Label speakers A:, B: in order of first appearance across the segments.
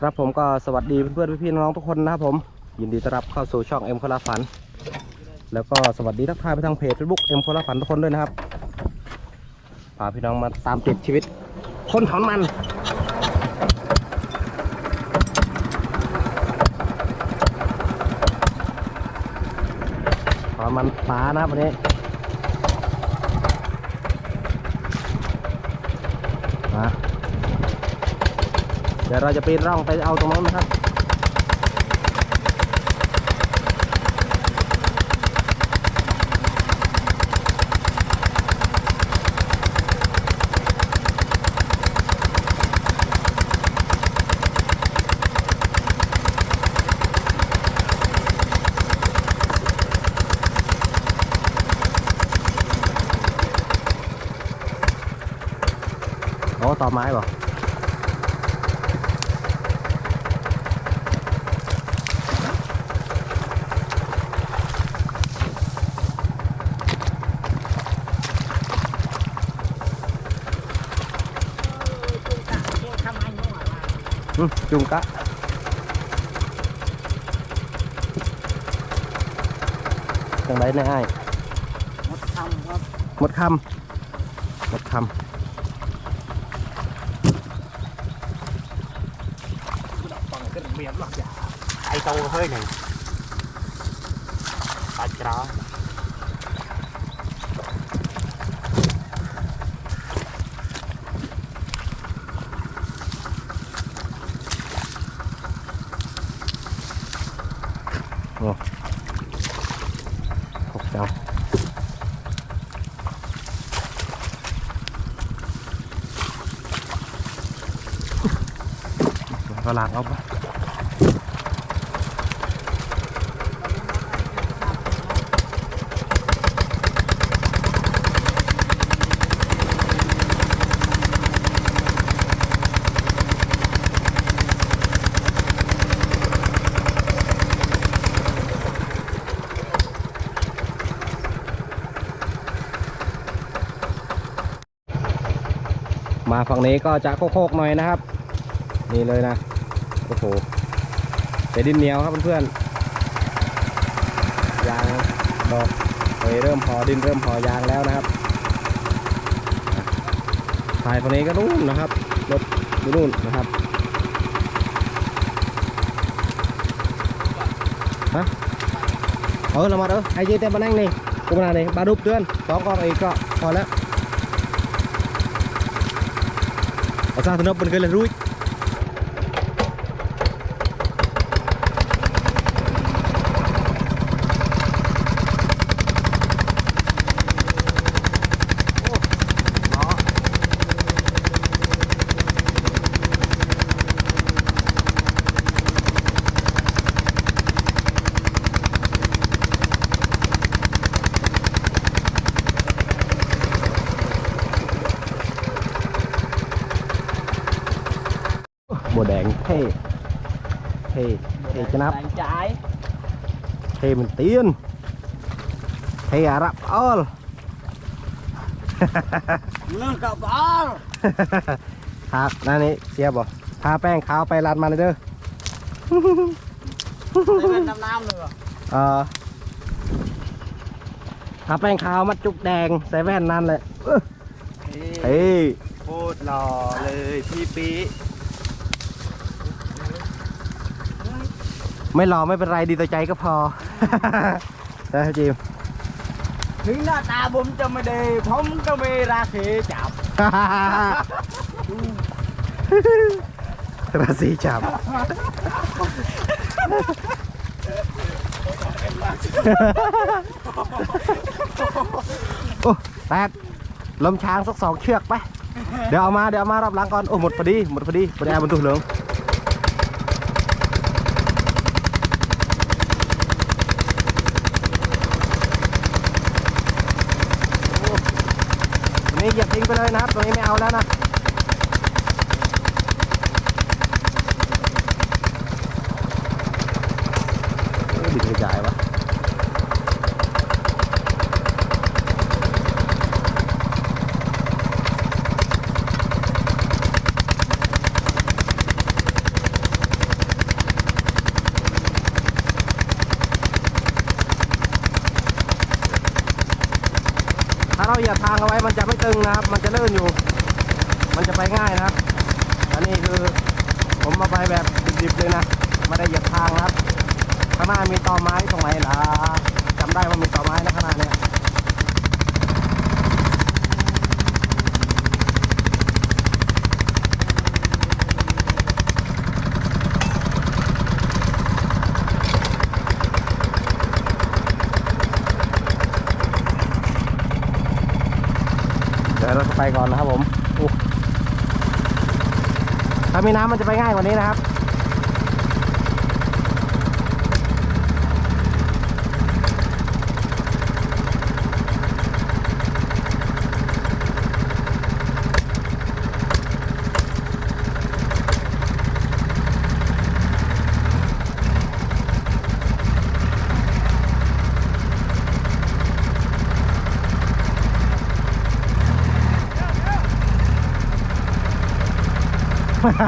A: ครับผมก็สวัสดีเพื่อนๆพี่ๆน้องๆทุกคนนะครับผม ยินดีต้อนรับเข้าสู่ช่องเอ็มคลาฝัน แล้วก็สวัสดีทักทายไปทางเพจเฟซบุ๊กเอ็มคลาฝันทุกคนด้วยนะครับพาพี่น้องมาตามติดชีวิต คนถอนมันถอนมันปลานะวันนี้ เดี๋ยวเราจะปีนร่องไปเอาตรงนู้นนะครับโอ้ต่อไม้บ่อืมจุงกะ จังไรแน่ไอ้าย
B: หมดคำครับ
A: หม ดคำหมดค
B: ฟังขึ้นเมียนหรอกอย่าไอโตเฮ้ยหนึ่งปลาจราำ
A: โอ้ขอบจังก็ลากเอาไป มาฝั่งนี้ก็จะโคกๆหน่อยนะครับ นี่เลยนะโอ้โหเป็นดินเหนียวครับเพื่อนๆยางดอกเฮ้ยเริ่มพอดินเริ่มพอยางแล้วนะครับถ่ายฝั่งนี้ก็นู่นนะครับรถนู่นนะครับฮะเออเรามาเออไอ้เจ๊เต้นมานั่งนี่กูมานี่บาดุบเตือนสองกองอีกก็พอแล้ว เอาซาสนุกมันเคยเลยรุ่ย
B: เนาะ
A: บัว แดงเท่เท่เท่จะนับ
B: แรงใจาย
A: เท่เหมันเตียนเท่อาหรับออล
B: เรื่องกับบอล
A: ครับนั่นนี่เสียบ่ทาแป้งขาวไปรัดมาเลยเด้อ
B: ใส่แว่นดำน้ำเลยเหรอ
A: เอ่อทาแป้งขาวมัดจุกแดงใส่แว่นนั่นแหละเอ้อเฮ้ย
B: โคตรหล่อเลยพี่ปี
A: ไม่หล่อไม่เป็นไรดีต่อใจก็พอ นะจิม
B: ถึงหน้าตาผมจะไม่ดีผมก็ไม่ราศีจับ
A: ราศีจับ โอ้แปดลมช้างสักสองเชือกไป เดี๋ยวเอามาเดี๋ยวเอามารอบหลังก่อน โอ้หมดพอดีหมดพอดีพอดีเอาบรรทุกเหลืองตรงนี้ เหยียบทิ้งไปเลยนะครับ ตรงนี้ไม่เอาแล้วนะ เอ้ยดินกระจายวะ เราเหยียบทางเอาไว้มั นะครับ มันจะเลื่อนอยู่ มันจะไปง่ายนะครับ อันนี้คือผมมาไปแบบดิบๆเลยนะไม่ได้เหยียบทางนะครับข้างหน้ามีตอไม้ตรงไหนล่ะจำได้ว่ามีตอไม้นะข้างหน้าเนี่ย เดี๋ยวเราจะ ไปก่อนนะครับผมถ้ามีน้ำมันจะไปง่ายกว่านี้นะครับ อะ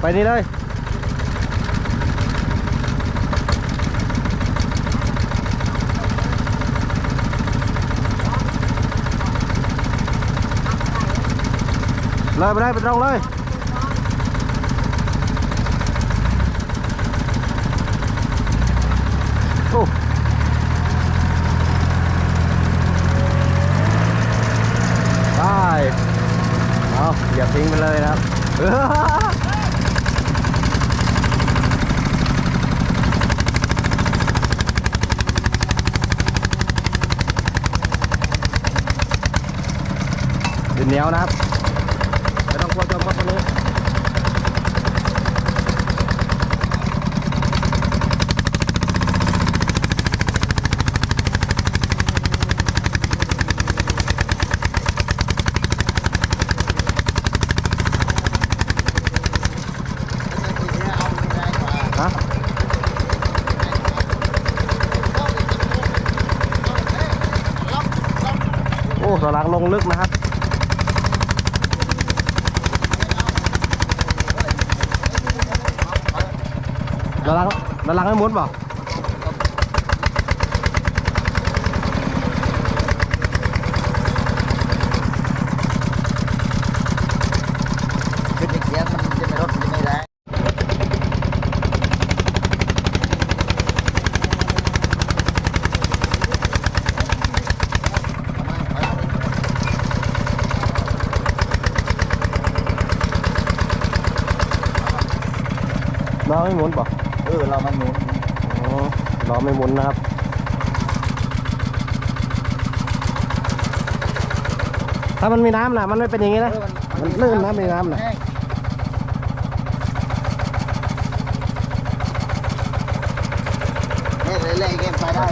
A: ไปนี่เลยเลยไปเลยไปตรงเลย โอ้ได้เอาอย่า ทิ้งไปเลยนะครับดินเหนียวนะครับไม่ต้องกลัวจมครับตรงนี้ งลึกนะครับตัวลังตัวลังไม่หมุดบอกา
C: คือเสียงมันจะไม่รถมันจะไม่แรง
A: ล้อไม่หมุนเปล่า
C: เออเรามันหมุน
A: อ๋อล้อไม่หมุนนะครับถ้ามันมีน้ำนะมันไม่เป็นอย่างนี้นะ มันลื่นนะมีน้ำนะ
C: เนี่ยเลยเลยเกมไปได้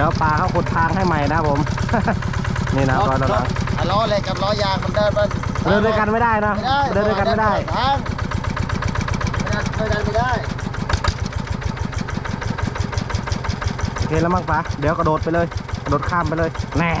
A: ดี๋ยวปลาเขาขุดทางให้ใหม่นะครับผม นี่นะรอยตัวหลัง
C: อะล้อเหล็กกับล้อยางมันเดินมัน
A: เดินด้วยกันไม่ได้นะ
C: ไม่ได้
A: เดินด้วยกันไม่ได้
C: ทางไม่ได้ไม่ได้
A: โอเคแล้วมั้งปะเดี๋ยวกระโดดไปเลย กระโดดข้ามไปเลย แน่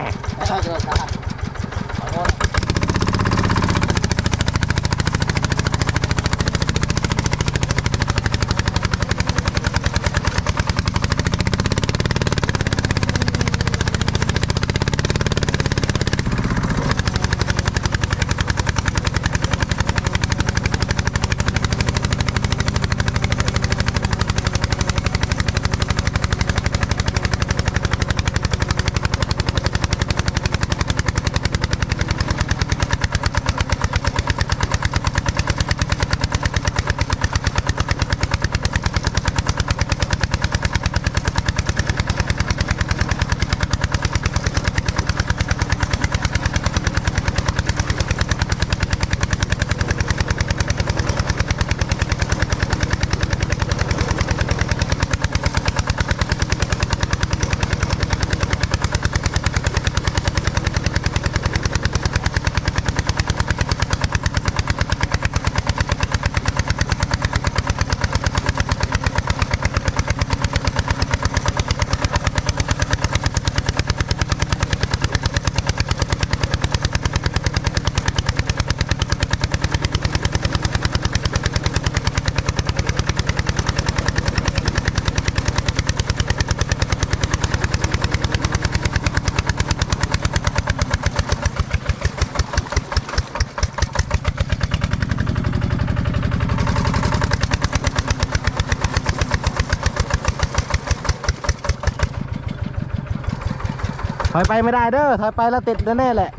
C: ถ
A: อยไปไม่ได้เด้อถอยไปแล้วติดแน่ๆแหละ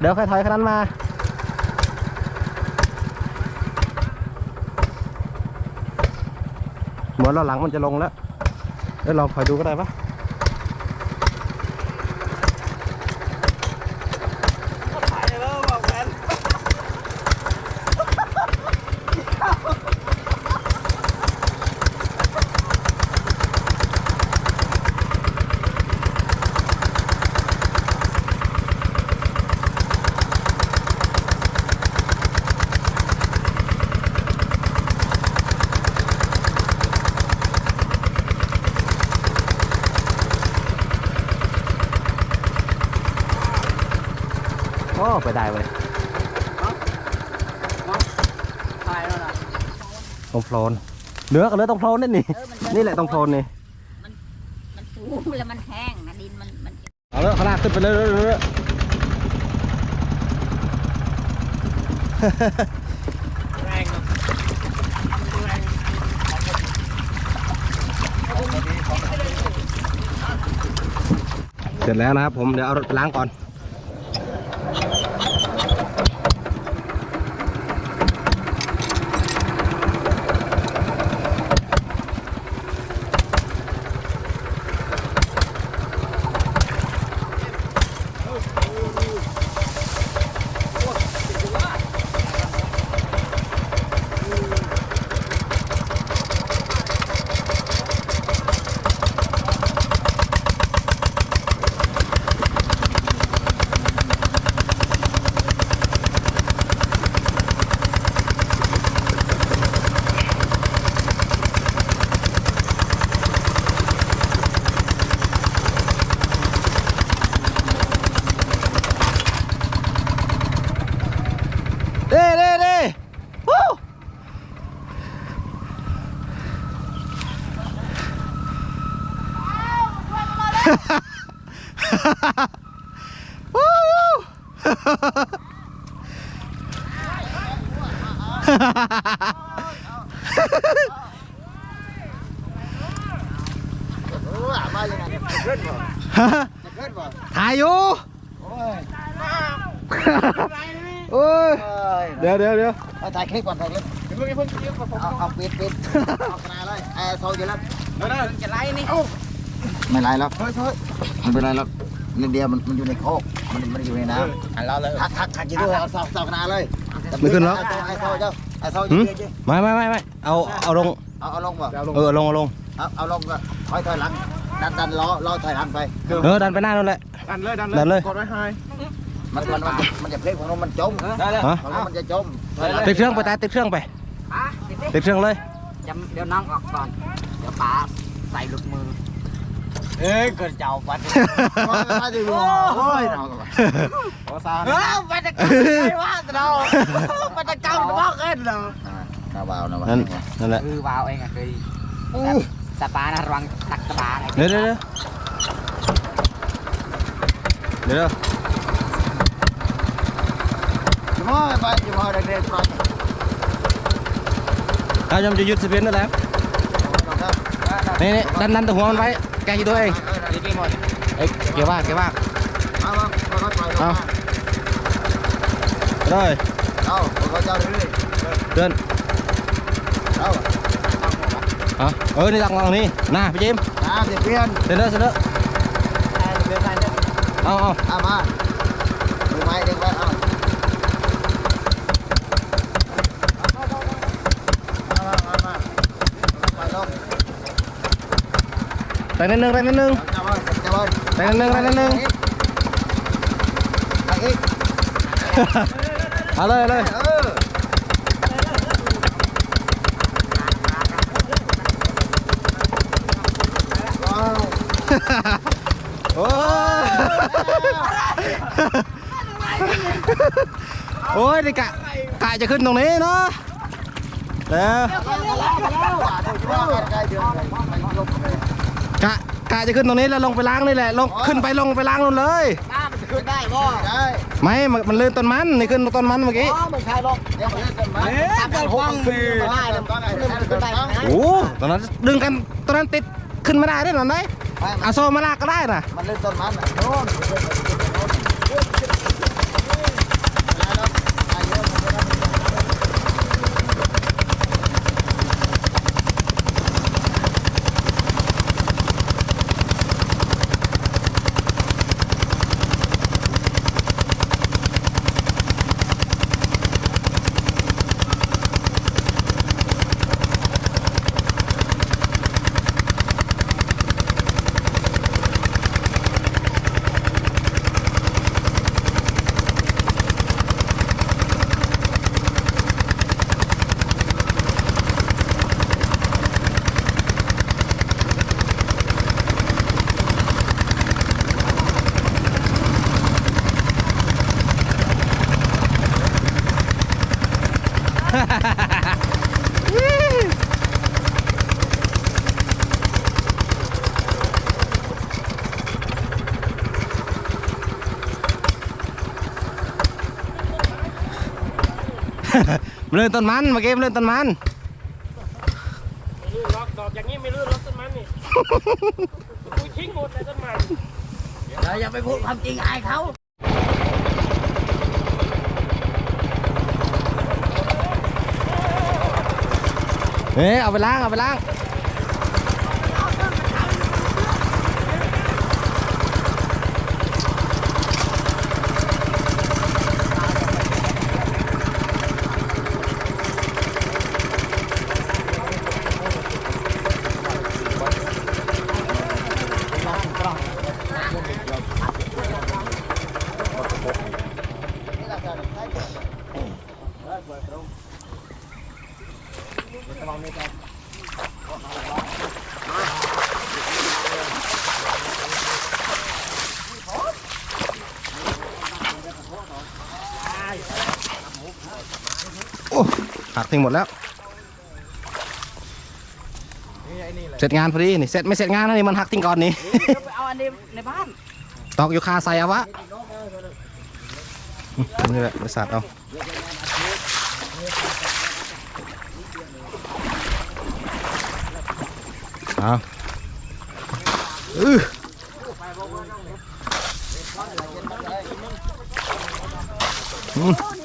A: เดี๋ยวค่อยถอยคันนั้นมา เหมือนเราหลังมันจะลงแล้วเดี๋ยวลองถอยดูก็ได้ปะ
B: ถ่ายแล้วบอกกัน
A: โอ้ ไปได้เว้ย
B: ถ่ายแล้วนะ
A: ตรงโพลนเหลือกับเหลือตรงโพลนนี่นี่
D: เออมัน
A: นี่แหละตรงโพลนนี่
D: มันสูงแล้วมันแห้งนะดินมันมัน
A: เอาเลยขางหนาดขึ้นไปเลยเลยเลย
B: แรงเนอะแรง
A: เสร็จแล้วนะครับผมเดี๋ยวเอารถไปล้างก่อน เด้เด้เด้วู้วู้ ถ่ายอยู่โอ้ยเดี๋ยวเดี๋ยวเดี๋ยว
C: เอาถ่ายคลิปก่อนถ่ายคลิป
B: เพิ่งเพิ่งเพิ่งผม
C: เอาเอาปิดปิดเอาขนาดเลยแอร์โซอยู่แล้ว
B: ไม่ได้จะไล่นี่
C: ไม่ไรหรอกเฮ้ยเฮ้ยมันเป็นไรหรอกนิดเดียวมันมันอยู่ในโคกมันมันอยู่ในน้
B: หันเราเลยำ
C: ทักทักทักอยี่ด้วยเอาเสาเสาขนาดเลย
A: ไม่ขึ้นหรอก
C: ไอ้โซเจ้าไอ้โซ
A: หื
C: ยื
A: ม
C: นยืน
A: ไม่ไม่ไม่ไม่เอาเอาลง
C: เอาเอาลงบ่
A: เออลงเอาลง
C: เอาเอาลงก็ถอยถอยหลังดันดันล้อล้อถอยหลังไป
A: เออดันไปหน้านั่นแหละ
B: ดันเลยดัน
A: ดันเลย
B: กดไว้ให้
C: มันมันมันมันจะเพลงของเรามันจม
B: ได้เลย
A: ฮะ
C: ของเรามันจะจมถอยหลัง
A: ติดเครื่องไปตายติดเครื่องไป
D: อะ
A: ติดเครื่องเลย
D: จำเดี๋ยวน้องออกก่อนเดี๋ยวป๋าใส่ลูกมือ
B: เอ้ยเกิดเจ้าปัด
C: โอ้ยมาดิโอ้ยเอาไป
B: โอ้ซา
D: เออมันจะเกิดอะไรวะเรามันจะเก่าหรือว่าเกินเรา
C: อ่าเอา เบานะวะ
A: นั่นนั่นแหละ
D: คือวาวเองอะคือสปานะระ
A: เอ
C: อ
A: ว้าวโอ้ยโอ้ยนี่กะกะจะขึ้นตรงนี้เนาะแล้ว กะกะจะขึ้นตรงนี้แล้วลงไปล้างนี่แหละลงขึ้นไปลงไปล้างนู่นเลย
D: น้ำมันจะขึ้นได้บ่
C: ได้
A: ไม่มันมันลื่นต้นมันนี่ขึ้นต้นมันเมื่อกี้
D: อ๋อไม่ใช่หรอก
C: เดี๋ยวมันเล่นกันมา
B: เอ๊ะเกิดฟังเลย
C: ได้เดี๋ยวต้องไอ้เล่นกันมา
A: โอ้ตอนนั้นดึงกันตอนนั้นติดขึ้นไม่ได้ด้วยหรอไหน
C: ไม่
A: เอาโซ่มาลากก็ได้นะ
C: มันเล่นต้นมันอะโน่น เล่
A: นต้นมันเมื่อกี้มันเล่นต้นมัน
D: ลื่นล็อกดอกอย่างนี้ไม่ลื่นล็อกต้นไม้นี่คุยทิ้งหมดเลยต้นไม้
B: เราอย่าไปพูดความจริงอายเขา
A: เฮ้ยเอาไปล้างเอาไปล้าง อ้หักทิ้งหมดแล้ว เสร็จงานพอดีนี่เสร็จไม่เสร็จงานนะนี่มันหักทิ้งก่อนนี่
B: ไปเอาอันนี้ในบ้าน
A: ตอกอยู่คาใส่เอาวะอืมนี่แหละบริษัทเอาเอาอืออืม